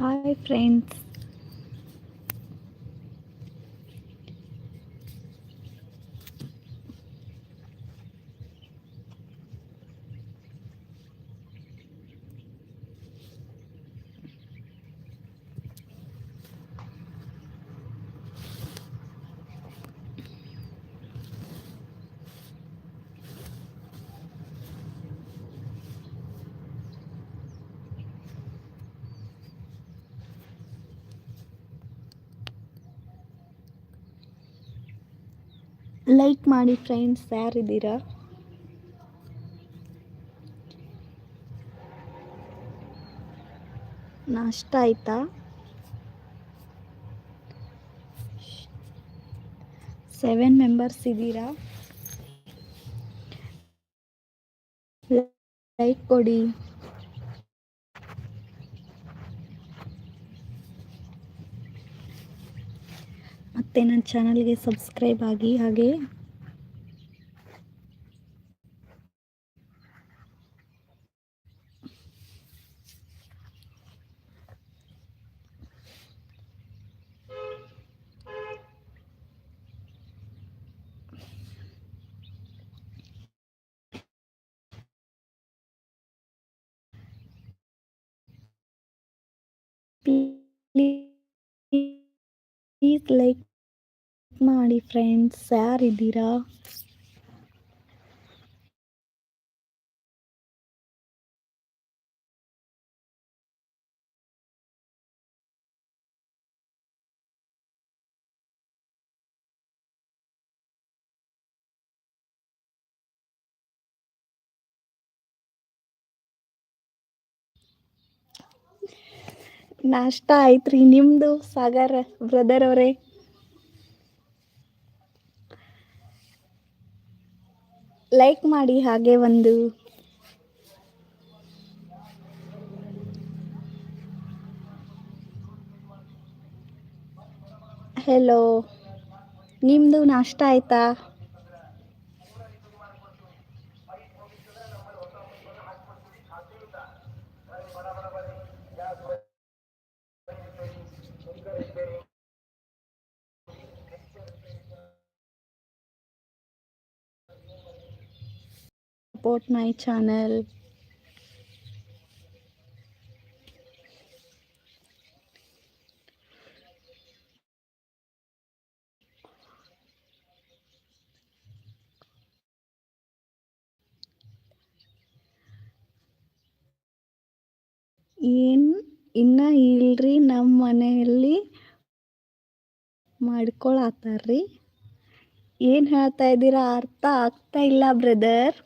Hi friends like ಮಾಡಿ friends ಯಾರಿದ್ದೀರಾ ನಾಷ್ಟ ಆಯ್ತಾ? ಸೆವೆನ್ ಮೆಂಬರ್ಸ್ ಇದ್ದೀರಾ? ಲೈಕ್ ಕೊಡಿ. ಮತ್ತು ನನ್ನ ಚಾನಲ್ಗೆ ಸಬ್ಸ್ಕ್ರೈಬ್ ಆಗಿ ಹಾಗೆ ಪ್ಲೀಸ್ ಲೈಕ್ ಮಾಡಿ ಫ್ರೆಂಡ್ಸ್ ಯಾರಿದ್ದೀರಾ ನಾಷ್ಟ ಆಯ್ತ್ರಿ ನಿಮ್ಮದು ಸಾಗರ್ ಬ್ರದರ್ ಅವರೇ? ಲೈಕ್ ಮಾಡಿ ಹಾಗೆ ಒಂದು ಹೆಲೋ ನಿಮ್ಮದು ನಾಷ್ಟ ಆಯ್ತಾ? Support my channel. ಏನ್ ಇನ್ನ ಇಲ್ರಿ ನಮ್ಮ ಮನೆಯಲ್ಲಿ ಮಾಡ್ಕೊಳತ್ತಾರ್ರಿ. ಏನು ಹೇಳ್ತಾ ಇದ್ದೀರಾ? ಅರ್ಥ ಆಗ್ತಾ ಇಲ್ಲ ಬ್ರದರ್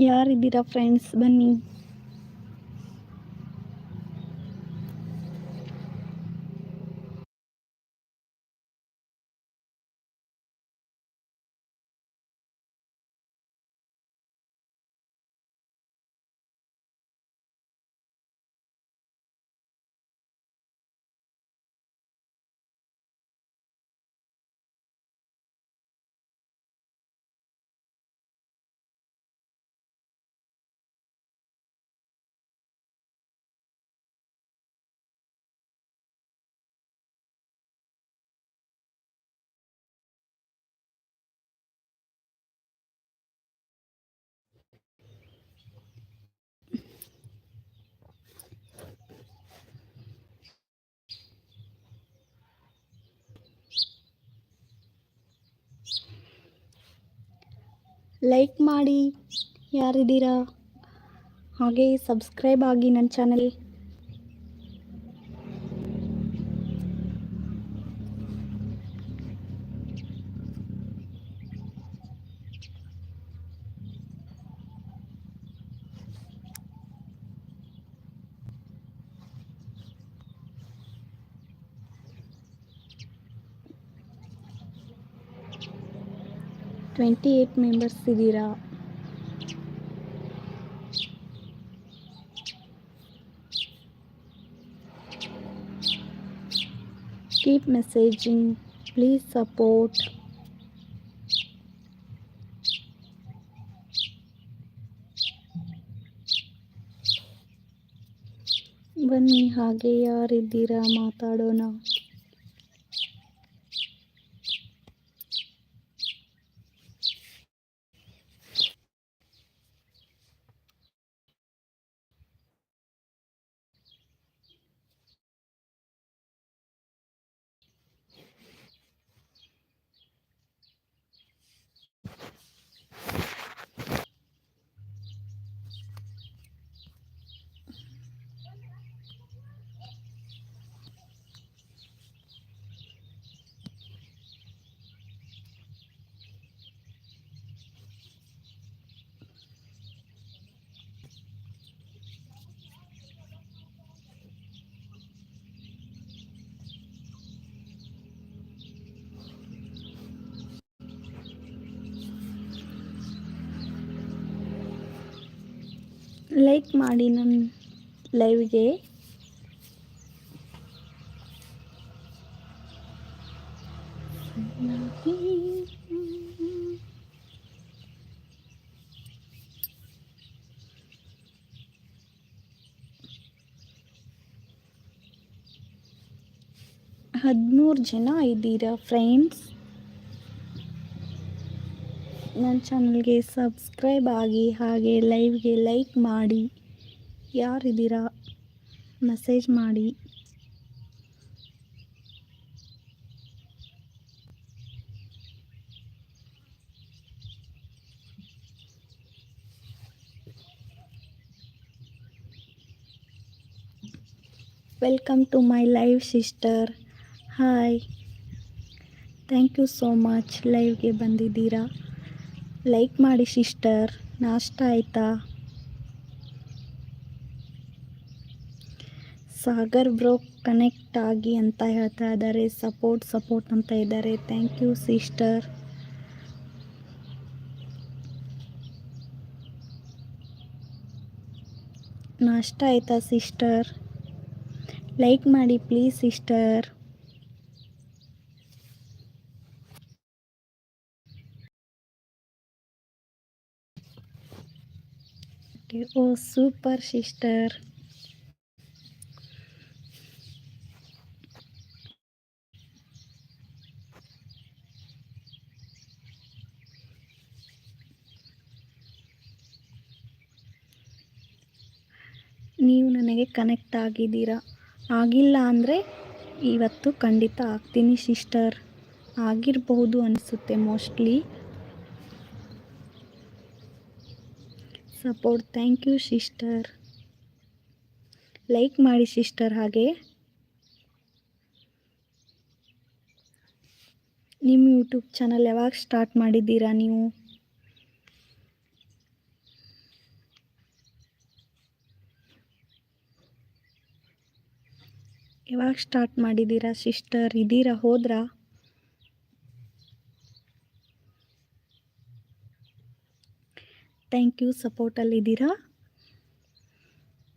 ಯಾರಿದ್ದೀರಾ ಫ್ರೆಂಡ್ಸ್ ಬನ್ನಿ. ಲೈಕ್ ಮಾಡಿ. ಯಾರಿದ್ದೀರಾ? ಹಾಗೆ ಸಬ್ಸ್ಕ್ರೈಬ್ ಆಗಿ ನನ್ನ ಚಾನಲ್ ಟ್ವೆಂಟಿ ಏಯ್ಟ್ ಮೆಂಬರ್ಸ್ ಇದ್ದೀರಾ ಕೀಪ್ ಮೆಸೇಜಿಂಗ್ ಪ್ಲೀಸ್ ಸಪೋರ್ಟ್ ಬನ್ನಿ ಹಾಗೆ ಯಾರಿದ್ದೀರಾ ಮಾತಾಡೋಣ ಲೈಕ್ ಮಾಡಿ ನನ್ನ ಲೈವ್ಗೆ ಹದಿಮೂರು ಜನ ಇದ್ದೀರಾ ಫ್ರೆಂಡ್ಸ್ ನನ್ನ ಚಾನಲ್ಗೆ ಸಬ್ಸ್ಕ್ರೈಬ್ ಆಗಿ ಹಾಗೆ ಲೈವ್ಗೆ ಲೈಕ್ ಮಾಡಿ. ಯಾರಿದ್ದೀರಾ? ಮೆಸೇಜ್ ಮಾಡಿ. Welcome to my live sister hi thank you so much ಲೈವ್ಗೆ ಬಂದಿದ್ದೀರಾ? ಲೈಕ್ ಮಾಡಿ ಸಿಸ್ಟರ್ ನಾಷ್ಟ ಆಯಿತಾ? ಸಾಗರ್ ಬ್ರೋ ಕನೆಕ್ಟ್ ಆಗಿ ಅಂತ ಹೇಳ್ತಾ ಇದ್ದಾರೆ. ಸಪೋರ್ಟ್ ಸಪೋರ್ಟ್ ಅಂತ ಇದ್ದಾರೆ. ಥ್ಯಾಂಕ್ ಯು ಸಿಸ್ಟರ್ ನಾಷ್ಟ ಆಯಿತಾ ಸಿಸ್ಟರ್ ಲೈಕ್ ಮಾಡಿ please sister O, super sister. ನೀವು ನನಗೆ ಕನೆಕ್ಟ್ ಆಗಿದ್ದೀರಾ? ಆಗಿಲ್ಲ ಅಂದರೆ ಇವತ್ತು ಖಂಡಿತ ಆಗ್ತೀನಿ ಸಿಸ್ಟರ್. ಆಗಿರಬಹುದು ಅನಿಸುತ್ತೆ mostly. Support thank you sister like ಮಾಡಿ ಸಿಸ್ಟರ್ ಹಾಗೆ. ನಿಮ್ಮ ಯೂಟ್ಯೂಬ್ ಚಾನಲ್ ಯಾವಾಗ ಸ್ಟಾರ್ಟ್ ಮಾಡಿದ್ದೀರಾ ನೀವು? ಯಾವಾಗ ಸ್ಟಾರ್ಟ್ ಮಾಡಿದ್ದೀರಾ ಸಿಸ್ಟರ್ ಇದ್ದೀರಾ, ಹೋದ್ರಾ? ಥ್ಯಾಂಕ್ ಯು ಸಪೋರ್ಟಲ್ಲಿದ್ದೀರಾ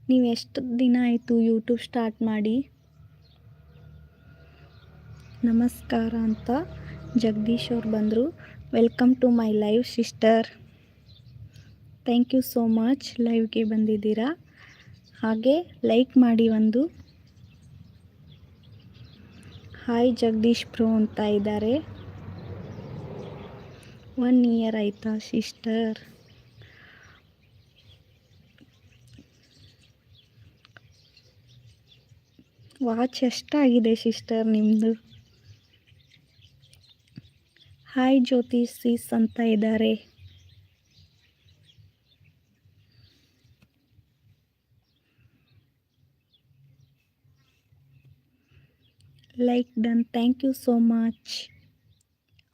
ನೀವು ಎಷ್ಟು ದಿನ ಆಯಿತು ಯೂಟ್ಯೂಬ್ ಸ್ಟಾರ್ಟ್ ಮಾಡಿ? ನಮಸ್ಕಾರ ಅಂತ ಜಗದೀಶ್ ಅವ್ರು ಬಂದರು. Welcome to my live sister thank you so much ಲೈವ್ಗೆ ಬಂದಿದ್ದೀರಾ? ಹಾಗೆ ಲೈಕ್ ಮಾಡಿ ಒಂದು. ಹಾಯ್ ಜಗದೀಶ್ ಪ್ರೋ ಅಂತ ಇದ್ದಾರೆ. ಒನ್ ಇಯರ್ ಆಯಿತಾ ಸಿಸ್ಟರ್ ವಾಚ್ ಎಷ್ಟಾಗಿದೆ ಸಿಸ್ಟರ್ ನಿಮ್ಮದು ಹಾಯ್ ಜ್ಯೋತಿ ಸೀಸ್ ಅಂತ ಇದ್ದಾರೆ like done thank you so much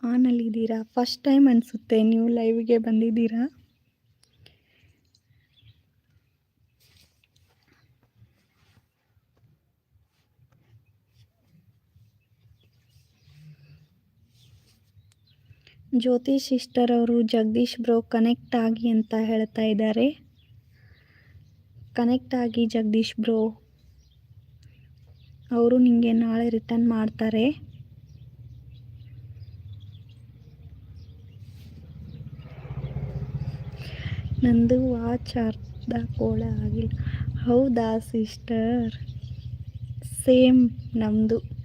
ಆನಲ್ಲಿದ್ದೀರಾ first time ಅನಿಸುತ್ತೆ ನೀವು ಲೈವ್ಗೆ ಬಂದಿದ್ದೀರಾ? ಜ್ಯೋತಿ ಸಿಸ್ಟರ್ ಅವರು ಜಗದೀಶ್ ಬ್ರೋ ಕನೆಕ್ಟ್ ಆಗಿ ಅಂತ ಹೇಳ್ತಾ ಇದ್ದಾರೆ. ಕನೆಕ್ಟ್ ಆಗಿ ಜಗದೀಶ್ ಬ್ರೋ. ಅವರು ನಿಮಗೆ ನಾಳೆ ರಿಟರ್ನ್ ಮಾಡ್ತಾರೆ. ನಂದು ವಾಚ್ ಅರ್ಧ ಕೋಳ ಆಗಿಲ್ಲ. ಹೌದಾ ಸಿಸ್ಟರ್ ಸೇಮ್ ನಮ್ಮದು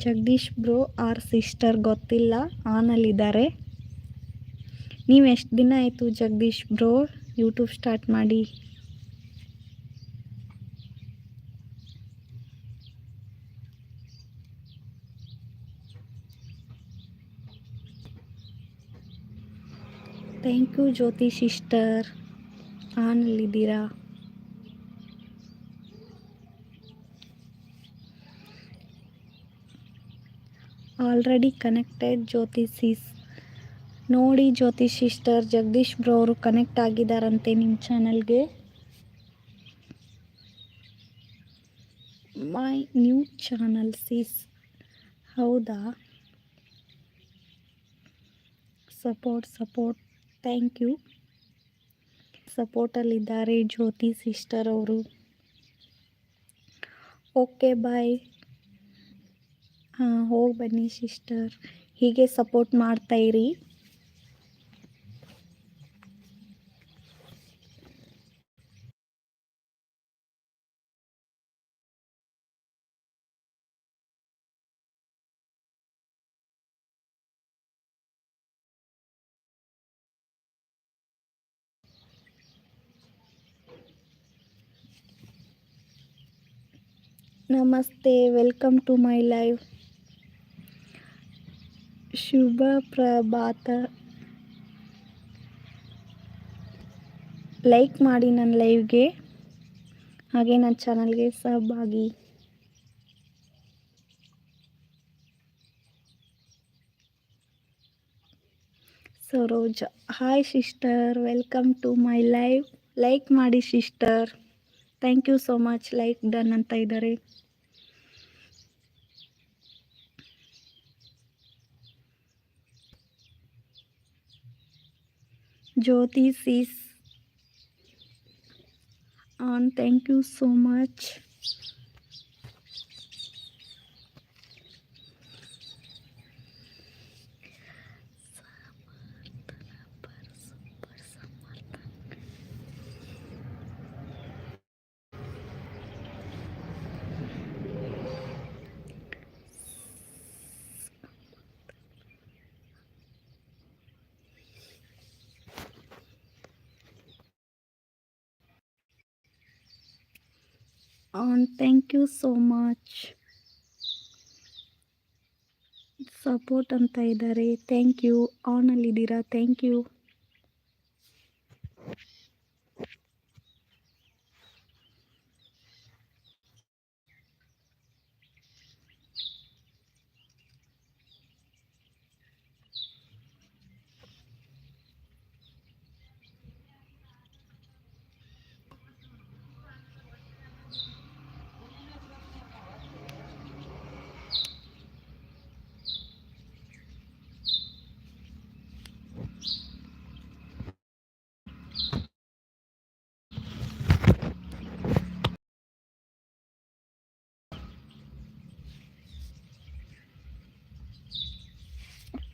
ಜಗದೀಶ್ ಬ್ರೋ, ಆರ್ ಸಿಸ್ಟರ್ ಗೊತ್ತಿಲ್ಲ, ಆನಲ್ಲಿದ್ದಾರೆ. ನೀವು ಎಷ್ಟು ದಿನ ಆಯಿತು ಜಗದೀಶ್ ಬ್ರೋ ಯೂಟ್ಯೂಬ್ ಸ್ಟಾರ್ಟ್ ಮಾಡಿ? ಥ್ಯಾಂಕ್ ಯು ಜ್ಯೋತಿ ಸಿಸ್ಟರ್ ಆನಲ್ಲಿದ್ದೀರಾ? ಆಲ್ರೆಡಿ ಕನೆಕ್ಟೆಡ್ ಜ್ಯೋತಿ ಸಿಸ್ ನೋಡಿ ಜ್ಯೋತಿಷ್ ಸಿಸ್ಟರ್ ಜಗದೀಶ್ ಬ್ರೋ ಅವರು ಕನೆಕ್ಟ್ ಆಗಿದ್ದಾರಂತೆ ನಿಮ್ಮ ಚಾನಲ್ಗೆ ಮೈ ನ್ಯೂ ಚಾನಲ್ ಸೀಸ್ ಹೌದಾ? ಸಪೋರ್ಟ್ ಸಪೋರ್ಟ್ ಥ್ಯಾಂಕ್ ಯು ಸಪೋರ್ಟಲ್ಲಿದ್ದಾರೆ ಜ್ಯೋತಿ ಸಿಸ್ಟರ್ ಅವರು. ಓಕೆ ಬಾಯ್ ಹಾಂ ಹೋಗಿ ಬನ್ನಿ ಸಿಸ್ಟರ್ ಹೀಗೆ ಸಪೋರ್ಟ್ ಮಾಡ್ತಾಯಿರಿ ನಮಸ್ತೆ ವೆಲ್ಕಮ್ ಟು ಮೈ ಲೈವ್ ಶುಭ ಪ್ರಭಾತ. ಲೈಕ್ ಮಾಡಿ ನನ್ನ ಲೈವ್ಗೆ ಹಾಗೆ ನನ್ನ ಚಾನಲ್ಗೆ ಆಗಿ Saroja hi sister welcome to my live like ಮಾಡಿ sister thank you so much like done ಅಂತ ಇದ್ದಾರೆ. Jyothi sis on thank you so much on thank you so much support ಅಂತ ಇದ್ದಾರೆ. Thank you ಆನಲ್ಲಿದ್ದೀರಾ thank you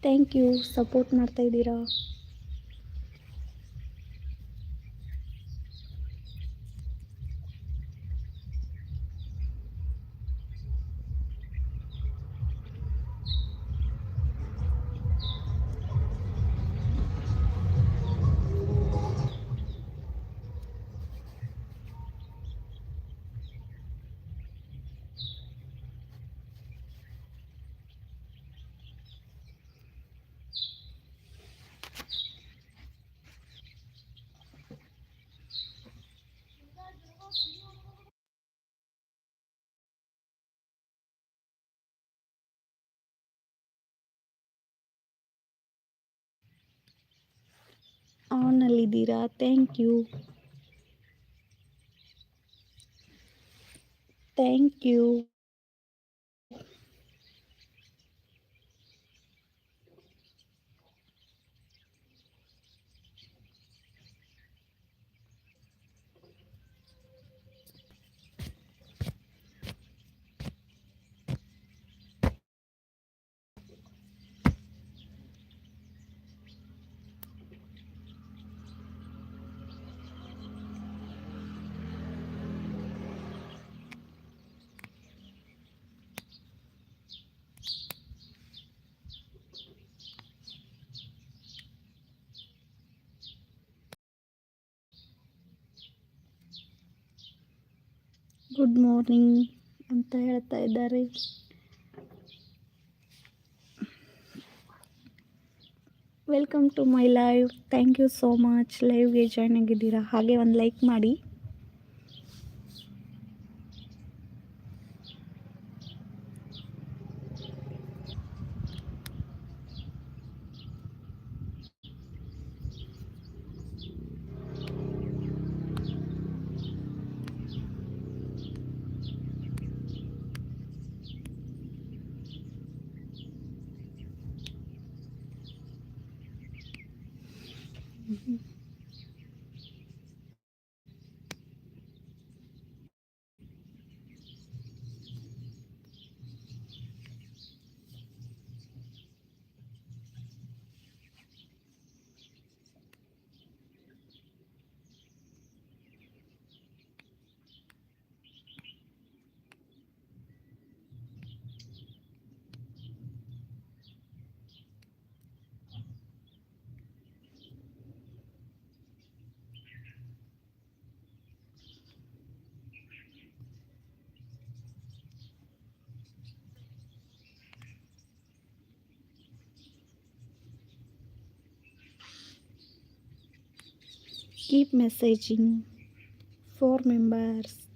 thank you. Support ಮಾಡ್ತಾ ಇದ್ದೀರಾ? ಆನಲ್ಲಿದ್ದೀರಾ thank you thank you good morning ಅಂತ ಹೇಳ್ತಾ ಇದ್ದಾರೆ. Welcome to my live thank you so much ಲೈವ್ಗೆ join ಆಗಿದ್ದೀರಾ? ಹಾಗೆ ಒಂದು ಲೈಕ್ ಮಾಡಿ. Keep messaging four members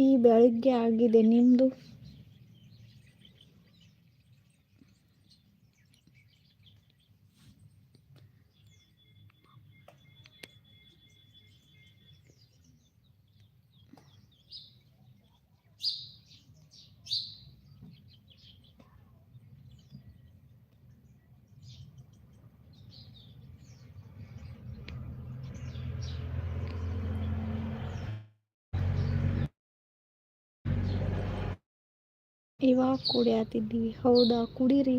tea ಬೆಳಗ್ಗೆ ಆಗಿದೆ ನಿಮ್ಮದು ಇವಾಗ ಕುಡಿಯತ್ತಿದ್ದೀವಿ ಹೌದಾ? ಕುಡೀರಿ.